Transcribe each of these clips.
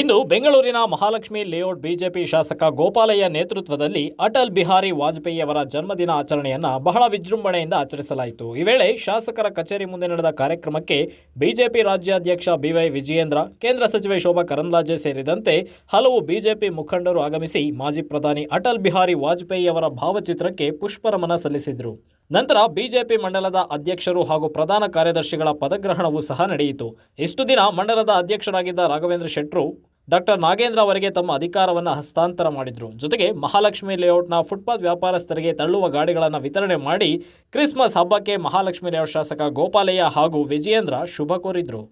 ಇಂದು ಬೆಂಗಳೂರಿನ Mahalakshmi layout BJP ಶಾಸಕ ಗೋಪಾಲಯ್ಯ ನೇತೃತ್ವದಲ್ಲಿ ಅಟಲ್ ಬಿಹಾರಿ ವಾಜಪೇಯಿ ಅವರ ಜನ್ಮದಿನ ಆಚರಣೆಯನ್ನು ಬಹಳ ವಿಜೃಂಭಣೆಯಿಂದ ಆಚರಿಸಲಾಯಿತು. ಈ ವೇಳೆ ಶಾಸಕರ ಕಚೇರಿ ಮುಂದೆ ನಡೆದ ಕಾರ್ಯಕ್ರಮಕ್ಕೆ ಬಿಜೆಪಿ ರಾಜ್ಯಾಧ್ಯಕ್ಷ ಬಿವೈ ವಿಜಯೇಂದ್ರ, ಕೇಂದ್ರ ಸಚಿವೆ ಶೋಭಾ ಕರಂದ್ಲಾಜೆ ಸೇರಿದಂತೆ ಹಲವು ಬಿಜೆಪಿ ಮುಖಂಡರು ಆಗಮಿಸಿ ಮಾಜಿ ಪ್ರಧಾನಿ ಅಟಲ್ ಬಿಹಾರಿ ವಾಜಪೇಯಿ ಅವರ ಭಾವಚಿತ್ರಕ್ಕೆ ಪುಷ್ಪನಮನ ಸಲ್ಲಿಸಿದರು. ನಂತರ ಬಿಜೆಪಿ ಮಂಡಲದ ಅಧ್ಯಕ್ಷರು ಹಾಗೂ ಪ್ರಧಾನ ಕಾರ್ಯದರ್ಶಿಗಳ ಪದಗ್ರಹಣವೂ ಸಹ ನಡೆಯಿತು. ಇಷ್ಟು ದಿನ ಮಂಡಲದ ಅಧ್ಯಕ್ಷರಾಗಿದ್ದ ರಾಘವೇಂದ್ರ ಶೆಟ್ರು ಡಾಕ್ಟರ್ ನಾಗೇಂದ್ರ ಅವರಿಗೆ ತಮ್ಮ ಅಧಿಕಾರವನ್ನು ಹಸ್ತಾಂತರ ಮಾಡಿದರು. ಜೊತೆಗೆ ಮಹಾಲಕ್ಷ್ಮಿ ಲೇಔಟ್ನ ಫುಟ್ಪಾತ್ ವ್ಯಾಪಾರಸ್ಥರಿಗೆ ತಳ್ಳುವ ಗಾಡಿಗಳನ್ನು ವಿತರಣೆ ಮಾಡಿ ಕ್ರಿಸ್ಮಸ್ ಹಬ್ಬಕ್ಕೆ ಮಹಾಲಕ್ಷ್ಮಿ ಲೇಔಟ್ ಶಾಸಕ ಗೋಪಾಲಯ್ಯ ಹಾಗೂ ವಿಜಯೇಂದ್ರ ಶುಭ ಕೋರಿದ್ರು.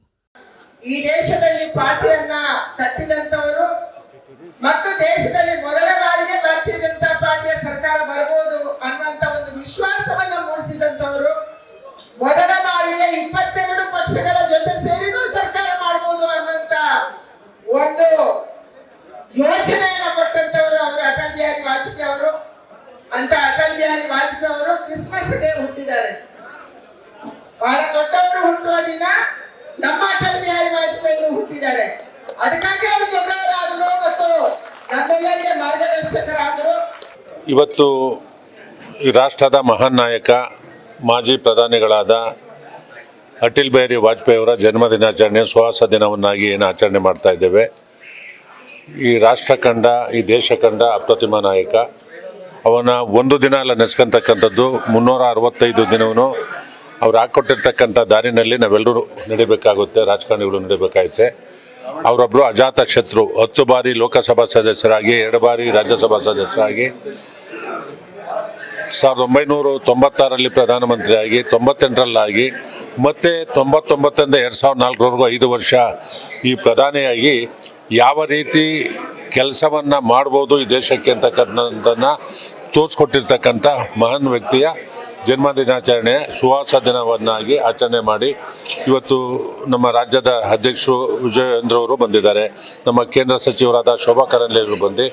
ಈ ದೇಶದಲ್ಲಿ ಪಾರ್ಟಿಯನ್ನ ಕಟ್ಟಿದಂತವರು ಮತ್ತು ದೇಶದಲ್ಲಿ ಮೊದಲ ಒಂದು ಯೋಚನೆಯನ್ನು ಕೊಟ್ಟಂತವರು ಅವರು ಅಟಲ್ ಬಿಹಾರಿ ವಾಜಪೇಯಿ ಅವರು. ಅಂತ ಅಟಲ್ ಬಿಹಾರಿ ವಾಜಪೇಯಿ ಅವರು ಕ್ರಿಸ್ಮಸ್ ಡೇ ಹುಟ್ಟಿದ್ದಾರೆ. ಬಹಳ ದೊಡ್ಡವರು ಹುಟ್ಟುವ ದಿನ ನಮ್ಮ ಅಟಲ್ ಬಿಹಾರಿ ವಾಜಪೇಯಿ ಹುಟ್ಟಿದ್ದಾರೆ. ಅದಕ್ಕಾಗಿ ಅವರು ದೊಡ್ಡವರಾದರು ಮತ್ತು ನಮ್ಮೆಲ್ಲರಿಗೆ ಮಾರ್ಗದರ್ಶಕರಾದರು. ಇವತ್ತು ರಾಷ್ಟ್ರದ ಮಹಾನ್ ನಾಯಕ, ಮಾಜಿ ಪ್ರಧಾನಿಗಳಾದ ಅಟಲ್ ಬಿಹಾರಿ ವಾಜಪೇಯಿ ಅವರ ಜನ್ಮದಿನಾಚರಣೆ ಸುಹಾಸ ದಿನವನ್ನಾಗಿ ಏನು ಆಚರಣೆ ಮಾಡ್ತಾ ಇದ್ದೇವೆ. ಈ ರಾಷ್ಟ್ರ ಕಂಡ, ಈ ದೇಶ ಕಂಡ ಅಪ್ರತಿಮ ನಾಯಕ, ಅವನ ಒಂದು ದಿನ ಅಲ್ಲ ನೆನೆಸ್ಕೊಂತಕ್ಕಂಥದ್ದು ಮುನ್ನೂರ ಅರವತ್ತೈದು ದಿನವೂ ಅವ್ರು ಹಾಕ್ಕೊಟ್ಟಿರ್ತಕ್ಕಂಥ ದಾರಿನಲ್ಲಿ ನಾವೆಲ್ಲರೂ ನಡಿಬೇಕಾಗುತ್ತೆ, ರಾಜಕಾರಣಿಗಳು ನಡಿಬೇಕಾಗುತ್ತೆ. ಅವರೊಬ್ಬರು ಅಜಾತ ಶತ್ರು, ಹತ್ತು ಬಾರಿ ಲೋಕಸಭಾ ಸದಸ್ಯರಾಗಿ, ಎರಡು ಬಾರಿ ರಾಜ್ಯಸಭಾ ಸದಸ್ಯರಾಗಿ, ಸಾವಿರದ ಒಂಬೈನೂರ ತೊಂಬತ್ತಾರಲ್ಲಿ ಪ್ರಧಾನಮಂತ್ರಿಯಾಗಿ, ತೊಂಬತ್ತೆಂಟರಲ್ಲಾಗಿ ಮತ್ತೆ ತೊಂಬತ್ತೊಂಬತ್ತರಿಂದ ಎರಡು ಸಾವಿರದ ನಾಲ್ಕರವರೆಗೂ ಐದು ವರ್ಷ ಈ ಪ್ರಧಾನಿಯಾಗಿ ಯಾವ ರೀತಿ ಕೆಲಸವನ್ನು ಮಾಡ್ಬೋದು ಈ ದೇಶಕ್ಕೆ ಅಂತಕ್ಕಂಥದ್ದನ್ನು ತೋರಿಸ್ಕೊಟ್ಟಿರ್ತಕ್ಕಂಥ ಮಹಾನ್ ವ್ಯಕ್ತಿಯ ಜನ್ಮದಿನಾಚರಣೆ, ಸುವಾಸ ದಿನವನ್ನಾಗಿ ಆಚರಣೆ ಮಾಡಿ ಇವತ್ತು ನಮ್ಮ ರಾಜ್ಯದ ಅಧ್ಯಕ್ಷರು ವಿಜಯೇಂದ್ರವರು ಬಂದಿದ್ದಾರೆ. ನಮ್ಮ ಕೇಂದ್ರ ಸಚಿವರಾದ ಶೋಭಾ ಕರಂದ್ಲಾಜೆ ಬಂದು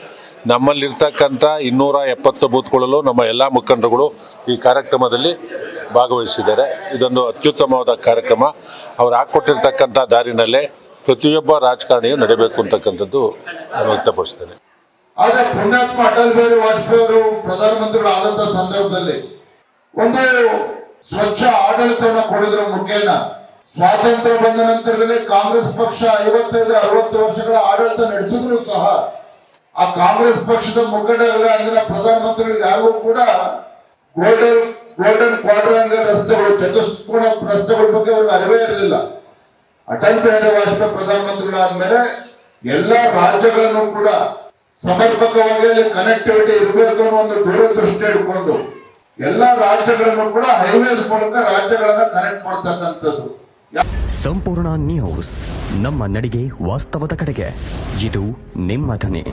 ನಮ್ಮಲ್ಲಿರ್ತಕ್ಕಂಥ ಇನ್ನೂರ ಎಪ್ಪತ್ತು ಬೂತ್ಗಳಲ್ಲೂ ನಮ್ಮ ಎಲ್ಲ ಮುಖಂಡರುಗಳು ಈ ಕಾರ್ಯಕ್ರಮದಲ್ಲಿ ಭಾಗವಹಿಸಿದ್ದಾರೆ. ಇದೊಂದು ಅತ್ಯುತ್ತಮವಾದ ಕಾರ್ಯಕ್ರಮ. ಅವ್ರು ಹಾಕ್ಕೊಟ್ಟಿರ್ತಕ್ಕಂಥ ದಾರಿನಲ್ಲೇ ಪ್ರತಿಯೊಬ್ಬ ರಾಜಕಾರಣಿಯು ನಡೀಬೇಕು ಅಂತಕ್ಕಂಥದ್ದು ನಾನು ವ್ಯಕ್ತಪಡಿಸ್ತೇನೆ. ಆದರೆ ಪುಣ್ಯಾತ್ಮ ಅಟಲ್ ಬಿಹಾರಿ ವಾಜಪೇಯಿ ಅವರು ಪ್ರಧಾನಮಂತ್ರಿಗಳು ಆದಂತಹ ಸಂದರ್ಭದಲ್ಲಿ ಒಂದು ಸ್ವಚ್ಛ ಆಡಳಿತವನ್ನು ಕೊಡೋದ್ರ ಮುಖೇನ. ಸ್ವಾತಂತ್ರ್ಯ ಬಂದ ನಂತರದಲ್ಲಿ ಕಾಂಗ್ರೆಸ್ ಪಕ್ಷ ಐವತ್ತೈದು, ಅರವತ್ತು ವರ್ಷಗಳ ಆಡಳಿತ ನಡೆಸಿದ್ರು ಸಹ ಆ ಕಾಂಗ್ರೆಸ್ ಪಕ್ಷದ ಮುಖಂಡಗಳ ಅಂದಿನ ಪ್ರಧಾನಮಂತ್ರಿಗಳು ಯಾರಿಗೂ ಕೂಡ ಗೋಲ್ಡನ್ ಗೋಲ್ಡನ್ ಕ್ವಾಡ್ರಾಂಗಲ್ ರಸ್ತೆಗಳು ಚತುಷ್ಕೋಣ ರಸ್ತೆಗಳ ಬಗ್ಗೆ ಅವ್ರಿಗೆ ಅರಿವೇ ಇರಲಿಲ್ಲ. ಅಟಲ್ ಬಿಹಾರಿ ವಾಜಪೇಯಿ ಪ್ರಧಾನಮಂತ್ರಿಗಳಾದ್ಮೇಲೆ ಎಲ್ಲಾ ರಾಜ್ಯಗಳನ್ನು ಕೂಡ ಸಮರ್ಪಕವಾಗಿ ಅಲ್ಲಿ ಕನೆಕ್ಟಿವಿಟಿ ಇರಬೇಕು ಅನ್ನೋ ಒಂದು ದೂರದೃಷ್ಟಿ ಇಟ್ಕೊಂಡು ಎಲ್ಲಾ ರಾಜ್ಯಗಳನ್ನು ಕೂಡ ಹೈವೇಸ್ ಮೂಲಕ ರಾಜ್ಯಗಳನ್ನ ಕನೆಕ್ಟ್ ಮಾಡ್ತಕ್ಕಂಥದ್ದು. ಸಂಪೂರ್ಣ ನ್ಯೂಸ್ ನಮ್ಮ ನಡಿಗೆ ವಾಸ್ತವದ ಕಡೆಗೆ. ಇದು ನಿಮ್ಮ ಧ್ವನಿ.